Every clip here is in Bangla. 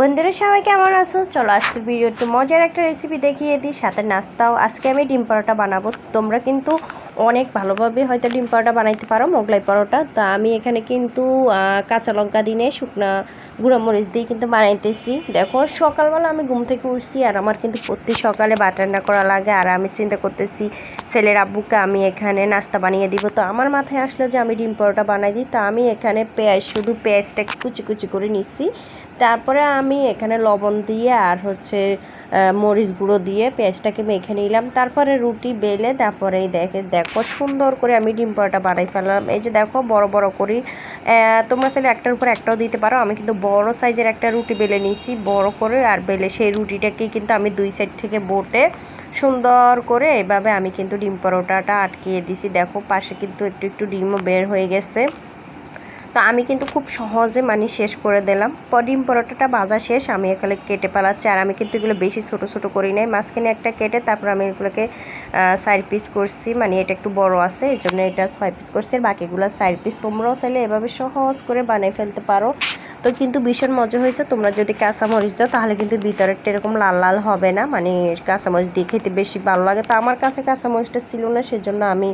বন্ধুরা, সবাই কেমন আছো? চলো আজকের ভিডিওতে মজার একটা রেসিপি দেখিয়ে দিই, সাথে নাস্তাও। আজকে আমি ডিম পরোটা বানাবো। তোমরা কিন্তু অনেক ভালোভাবে হয়তো ডিম পরোটা বানাইতে পারো, মোগলাই পরোটা। তা আমি এখানে কিন্তু কাঁচা লঙ্কা দিনে শুকনা গুঁড়ো মরিচ দিয়ে কিন্তু বানাইতেছি। দেখো, সকালবেলা আমি ঘুম থেকে উঠছি আর আমার কিন্তু প্রতি সকালে ভাত রান্না করা লাগে। আর আমি চিন্তা করতেছি, ছেলের আব্বুকে আমি এখানে নাস্তা বানিয়ে দিব। তো আমার মাথায় আসলো যে আমি ডিম পরোটা বানাই দিই। তো আমি এখানে পেঁয়াজ, শুধু পেঁয়াজটাকে কুচি কুচি করে নিচ্ছি তারপরে আমি এখানে লবণ দিয়ে আর হচ্ছে মরিচ গুঁড়ো দিয়ে পেঁয়াজটাকে মেখে নিলাম। তারপরে রুটি বেলে তারপরেই দেখে দেখে দেখো, সুন্দর করে আমি ডিম পরোটা বানাই ফেললাম। এই যে দেখো, বড় বড় করি। তোমরা চাইলে একটার উপর একটাও দিতে পারো। আমি কিন্তু বড় সাইজের একটা রুটি বেলে নিয়েছি, বড় করে আর বেলে সেই রুটিটাকে কিন্তু আমি দুই সাইড থেকে বোটে সুন্দর করে এভাবে আমি কিন্তু ডিম পরোটাটা আটকিয়ে দিছি দেখো, পাশে কিন্তু একটু একটু ডিমও বের হয়ে গেছে। তো আমি কিন্তু খুব সহজে মানে শেষ করে দিলাম। পডিম ডিম পরোটাটা বাজা শেষ, আমি এখানে কেটে পালাচ্ছি আর আমি কিন্তু এগুলো বেশি ছোট ছোট করি নাই। মাঝখানে একটা কেটে তারপর আমি এগুলোকে সাইড পিস করছি। মানে এটা একটু বড় আছে এই জন্য এটা ছয় পিস করছি। আর বাকিগুলো সাইড পিস তোমরাও চাইলে এভাবে সহজ করে বানিয়ে ফেলতে পারো। তো কিন্তু ভীষণ মজা হয়েছে। তোমরা যদি কাঁচামরিচ দাও, তাহলে কিন্তু ভিতরেরটা এরকম লাল লাল হবে না। মানে কাঁচামরিচ দিয়ে খেতে বেশি ভালো লাগে। তো আমার কাছে কাঁচামরিচটা ছিল না, সেজন্য আমি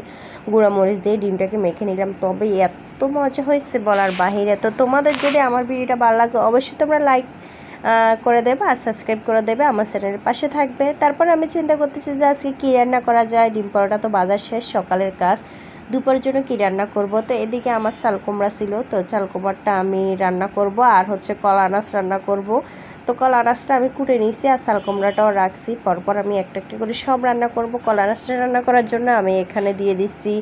গুঁড়া মরিচ দিয়ে ডিমটাকে মেখে নিলাম। তবে এত মজা হয়েছে বলার বাহিরে। তো তোমাদের যদি আমার ভিডিওটা ভালো লাগে, অবশ্যই তোমরা লাইক করে দেবে আর সাবস্ক্রাইব করে দেবে আমার চ্যানেলের পাশে থাকবে। তারপর আমি চিন্তা করতেছি যে আজকে কী রান্না করা যায়? ডিম পরোটা তো বাজার শেষ, সকালের কাজ। দুপুরের জন্য কী রান্না করব? তো এদিকে আমার চাল কুমড়া ছিল, তো চাল কুমড়াটা আমি রান্না করব আর হচ্ছে কলা আনাজ রান্না করব। তো কলা আনাজটা আমি কুটে নিয়েছি আর চাল কুমড়াটাও রাখছি। পরপর আমি একটা একটা করে সব রান্না করব। কলা রান্না করার জন্য আমি এখানে দিয়ে দিচ্ছি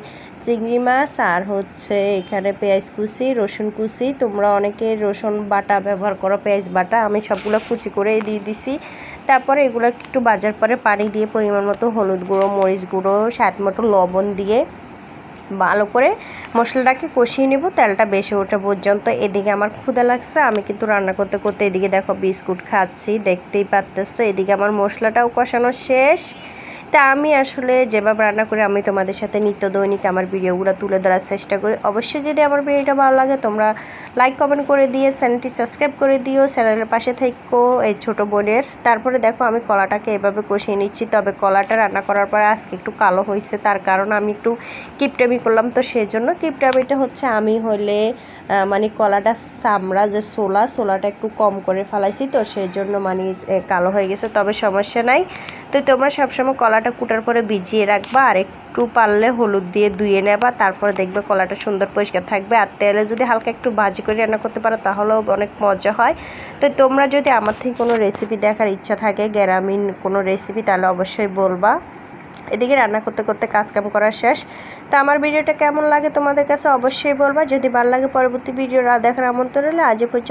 চিংড়ি মাছ আর হচ্ছে এখানে পেঁয়াজ কুচি, রসুন কুচি। তোমরা অনেকে রসুন বাটা ব্যবহার করো, পেঁয়াজ বাটা। আমি সবগুলো কুচি করে দিয়ে দিছি। তারপরে এগুলো একটু বাজার পরে পানি দিয়ে পরিমাণ মতো হলুদ গুঁড়ো, মরিচ গুঁড়ো, স্বাদ মতো লবণ দিয়ে ভালো করে মশলাটাকে কষিয়ে নেব, তেলটা বেশি ওঠা পর্যন্ত। এদিকে আমার ক্ষুদা লাগছে, আমি কিন্তু রান্না করতে করতে এদিকে দেখো বিস্কুট খাচ্ছি, দেখতেই পারতেছো এদিকে আমার মশলাটাও কষানো শেষ। তা আমি আসলে যেভাবে রান্না করি, আমি তোমাদের সাথে নিত্য দৈনিক আমার ভিডিওগুলো তুলে ধরার চেষ্টা করি। অবশ্যই যদি আমার ভিডিওটা ভালো লাগে, তোমরা লাইক কমেন্ট করে দিয়ে চ্যানেলটি সাবস্ক্রাইব করে দিও। চ্যানেলের পাশে থেকো এই ছোট বোনের। তারপরে দেখো আমি কলাটাকে এভাবে কষিয়ে নিচ্ছি। তবে কলাটা রান্না করার পরে আজকে একটু কালো হয়েছে, তার কারণ আমি একটু কিপটামি করলাম। তো সেই জন্য কিপটামিটা হচ্ছে আমি হলে মানে কলাটা চামড়া, যে সোলা, সোলাটা একটু কম করে ফেলাইছি। তো সেই জন্য মানে কালো হয়ে গেছে, তবে সমস্যা নাই। তো তোমরা সবসময় কলাটা কুটার পরে ভিজিয়ে রাখবা আর একটু পারলে হলুদ দিয়ে ধুয়ে নেবা, তারপরে দেখবে কলাটা সুন্দর পরিষ্কার থাকবে। আর তেলে যদি হালকা একটু ভাজি করে রান্না করতে পারো, তাহলেও অনেক মজা হয়। তো তোমরা যদি আমার থেকে কোনো রেসিপি দেখার ইচ্ছা থাকে, গ্রামীণ কোনো রেসিপি তাহলে অবশ্যই বলবা। এদিকে রান্না করতে করতে কাজ কাম করা শেষ। তো আমার ভিডিওটা কেমন লাগে তোমাদের কাছে অবশ্যই বলবা। যদি ভালো লাগে, পরবর্তী ভিডিও দেখার আমন্ত্রণ হলে আজ পর্যন্ত